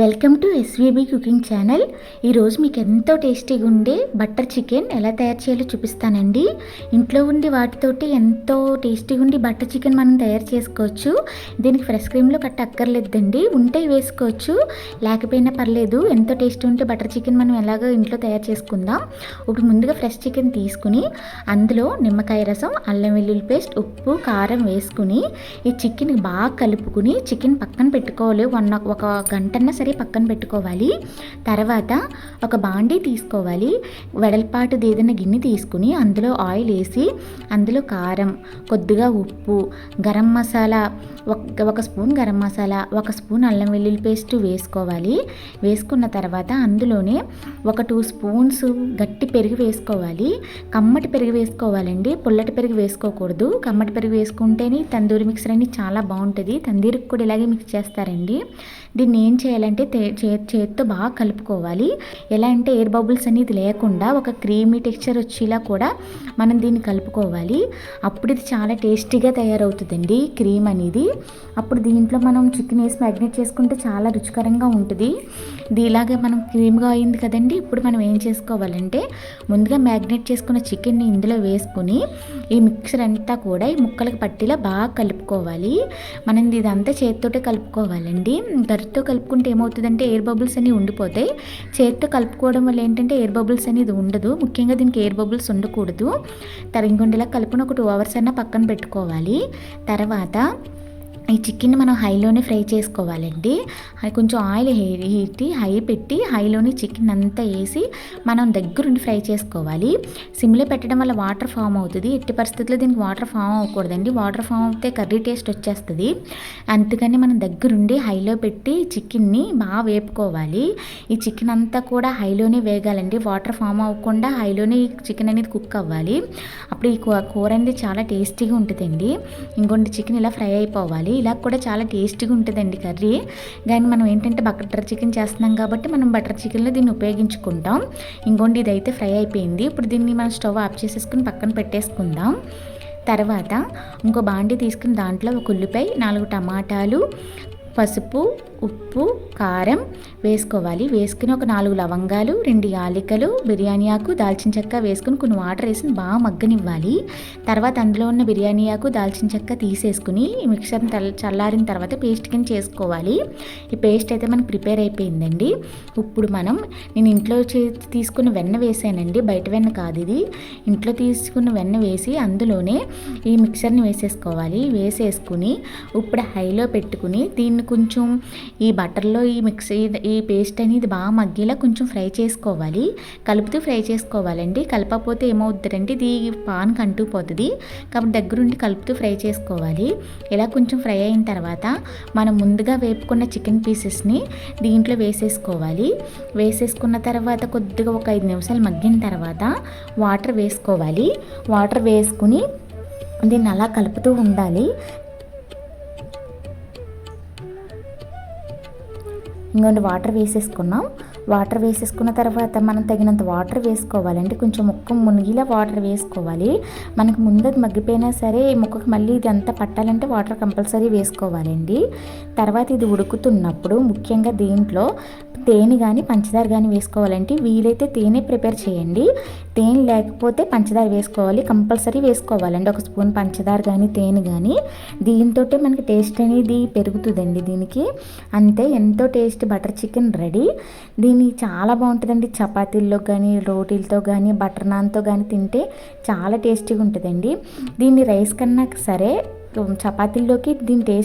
Welcome to SVB cooking channel. ఈరోజు మీకు ఎంతో టేస్టీగా ఉండే బటర్ చికెన్ ఎలా తయారు చేయాలో చూపిస్తానండి. ఇంట్లో ఉండి వాటితోటి ఎంతో టేస్టీగా ఉండి బటర్ చికెన్ మనం తయారు చేసుకోవచ్చు. దీనికి ఫ్రెష్ క్రీమ్లో కట్ట అక్కర్లేదండి. ఉంటే వేసుకోవచ్చు. లేకపోయినా పర్లేదు ఎంతో టేస్టీ ఉంటే బటర్ చికెన్ మనం ఎలాగో ఇంట్లో తయారు చేసుకుందాం. ఇప్పుడు ముందుగా ఫ్రెష్ చికెన్ తీసుకుని అందులో నిమ్మకాయ రసం అల్లం వెల్లుల్లి పేస్ట్ ఉప్పు కారం వేసుకుని ఈ చికెన్ బాగా కలుపుకుని చికెన్ పక్కన పెట్టుకోవాలి. వన్ ఒక గంటన్న సరే పక్కన పెట్టుకోవాలి. తర్వాత ఒక బాండీ తీసుకోవాలి. వెడల్పాటు ఏదైనా గిన్నె తీసుకుని అందులో ఆయిల్ వేసి అందులో కారం కొద్దిగా ఉప్పు గరం మసాలా ఒక ఒక స్పూన్ గరం మసాలా ఒక స్పూన్ అల్లం వెల్లుల్లి పేస్ట్ వేసుకోవాలి. వేసుకున్న తర్వాత అందులోనే ఒక టూ స్పూన్స్ గట్టి పెరుగు వేసుకోవాలి. కమ్మటి పెరుగు వేసుకోవాలండి. పుల్లటి పెరుగు వేసుకోకూడదు. కమ్మటి పెరుగు వేసుకుంటేనే తందూరి మిక్సర్ అని చాలా బాగుంటుంది. తందూరికి కూడా ఇలాగే మిక్స్ చేస్తారండి. దీన్ని ఏం చేయాలంటే చేతితో బాగా కలుపుకోవాలి. ఎలా అంటే ఎయిర్ బబుల్స్ అనేది లేకుండా ఒక క్రీమీ టెక్స్చర్ వచ్చేలా కూడా మనం దీన్ని కలుపుకోవాలి. అప్పుడు ఇది చాలా టేస్టీగా తయారవుతుందండి క్రీమ్ అనేది. అప్పుడు దీంట్లో మనం చికెన్ వేసి మ్యాగ్నేట్ చేసుకుంటే చాలా రుచికరంగా ఉంటుంది. ఇది ఇలాగే మనం క్రీమ్గా అయింది కదండి ఇప్పుడు మనం ఏం చేసుకోవాలంటే ముందుగా మ్యాగ్నేట్ చేసుకున్న చికెన్ని ఇందులో వేసుకొని ఈ మిక్సర్ అంతా కూడా ఈ ముక్కలకు పట్టిలా బాగా కలుపుకోవాలి. మనం ఇదంతా చేతితోటే కలుపుకోవాలండి. గరితో కలుపుకుంటే ఏమవుతుందంటే ఎయిర్ బబుల్స్ అనేవి ఉండిపోతాయి. చేతితో కలుపుకోవడం వల్ల ఏంటంటే ఎయిర్ బబుల్స్ అనేది ఉండదు. ముఖ్యంగా దీనికి ఎయిర్ బబుల్స్ ఉండకూడదు. తరింగుండేలా కలుపుని ఒక టూ అవర్స్ అయినా పక్కన పెట్టుకోవాలి. తర్వాత ఈ చికెన్ మనం హైలోనే ఫ్రై చేసుకోవాలండి. కొంచెం ఆయిల్ హీటి హై పెట్టి హైలోని చికెన్ అంతా వేసి మనం దగ్గరుండి ఫ్రై చేసుకోవాలి. సిమ్లో పెట్టడం వల్ల వాటర్ ఫామ్ అవుతుంది. ఎట్టి పరిస్థితుల్లో దీనికి వాటర్ ఫామ్ అవ్వకూడదండి. వాటర్ ఫామ్ అవుతే కర్రీ టేస్ట్ వచ్చేస్తుంది. అందుకని మనం దగ్గరుండి హైలో పెట్టి చికెన్ని బాగా వేపుకోవాలి. ఈ చికెన్ అంతా కూడా హైలోనే వేగాలండి. వాటర్ ఫామ్ అవ్వకుండా హైలోనే ఈ చికెన్ అనేది కుక్ అవ్వాలి. అప్పుడు ఈ కూర అనేది చాలా టేస్టీగా ఉంటుందండి. ఇంకొంటి చికెన్ ఇలా ఫ్రై అయిపోవాలి. ఇలా కూడా చాలా టేస్టీగా ఉంటుందండి కర్రీ. కానీ మనం ఏంటంటే బటర్ చికెన్ చేస్తున్నాం కాబట్టి మనం బటర్ చికెన్లో దీన్ని ఉపయోగించుకుంటాం. ఇంకోండి ఇదైతే ఫ్రై అయిపోయింది. ఇప్పుడు దీన్ని మనం స్టవ్ ఆఫ్ చేసేసుకుని పక్కన పెట్టేసుకుందాం. తర్వాత ఇంకో బాండి తీసుకుని దాంట్లో ఒక ఉల్లిపాయ నాలుగు టమాటాలు పసుపు ఉప్పు కారం వేసుకోవాలి. వేసుకుని ఒక నాలుగు లవంగాలు రెండు యాలికలు బిర్యానీ ఆకు దాల్చిన చెక్క వేసుకుని కొన్ని వాటర్ వేసి బాగా మగ్గనివ్వాలి. తర్వాత అందులో ఉన్న బిర్యానీ ఆకు దాల్చిన చెక్క తీసేసుకుని మిక్సర్ని చల్లారిన తర్వాత పేస్ట్ కింద చేసుకోవాలి. ఈ పేస్ట్ అయితే మనకు ప్రిపేర్ అయిపోయిందండి. ఇప్పుడు మనం నేను ఇంట్లో తీసుకున్న వెన్న వేసానండి. బయట వెన్న కాదు ఇది. ఇంట్లో తీసుకున్న వెన్న వేసి అందులోనే ఈ మిక్సర్ని వేసేసుకోవాలి. వేసేసుకుని ఇప్పుడు హైలో పెట్టుకుని దీన్ని కొంచెం ఈ బటర్లో ఈ మిక్సీ ఈ పేస్ట్ అనేది బాగా మగ్గేలా కొంచెం ఫ్రై చేసుకోవాలి. కలుపుతూ ఫ్రై చేసుకోవాలండి. కలపకపోతే ఏమవుతుందంటే ఇది పాన్ కంటుకుపోతుంది కాబట్టి దగ్గరుండి కలుపుతూ ఫ్రై చేసుకోవాలి. ఇలా కొంచెం ఫ్రై అయిన తర్వాత మనం ముందుగా వేపుకున్న చికెన్ పీసెస్ని దీంట్లో వేసేసుకోవాలి. వేసేసుకున్న తర్వాత కొద్దిగా ఒక ఐదు నిమిషాలు మగ్గిన తర్వాత వాటర్ వేసుకోవాలి. వాటర్ వేసుకుని దీన్ని అలా కలుపుతూ ఉండాలి. ఇంకొండి వాటర్ వేసేసుకున్నాం. వాటర్ వేసేసుకున్న తర్వాత మనం తగినంత వాటర్ వేసుకోవాలండి. కొంచెం ముక్క మునిగిలా వాటర్ వేసుకోవాలి. మనకు ముందు అది మగ్గిపోయినా సరే ముక్కకు మళ్ళీ ఇది అంతా పట్టాలంటే వాటర్ కంపల్సరీ వేసుకోవాలండి. తర్వాత ఇది ఉడుకుతున్నప్పుడు ముఖ్యంగా దీంట్లో తేనె కానీ పంచదార కానీ వేసుకోవాలంటే వీలైతే తేనె ప్రిపేర్ చేయండి. తేనె లేకపోతే పంచదార వేసుకోవాలి. కంపల్సరీ వేసుకోవాలండి. ఒక స్పూన్ పంచదార కానీ తేనె కానీ దీంతో మనకి టేస్ట్ అనేది పెరుగుతుందండి దీనికి. అంతే ఎంతో టేస్ట్ బటర్ చికెన్ రెడీ. దీన్ని చాలా బాగుంటుందండి. చపాతీల్లో కానీ రోటీలతో కానీ బటర్ నాన్తో కానీ తింటే చాలా టేస్టీగా ఉంటుందండి. దీన్ని రైస్ కన్నా సరే చపాతీల్లోకి దీని టేస్ట్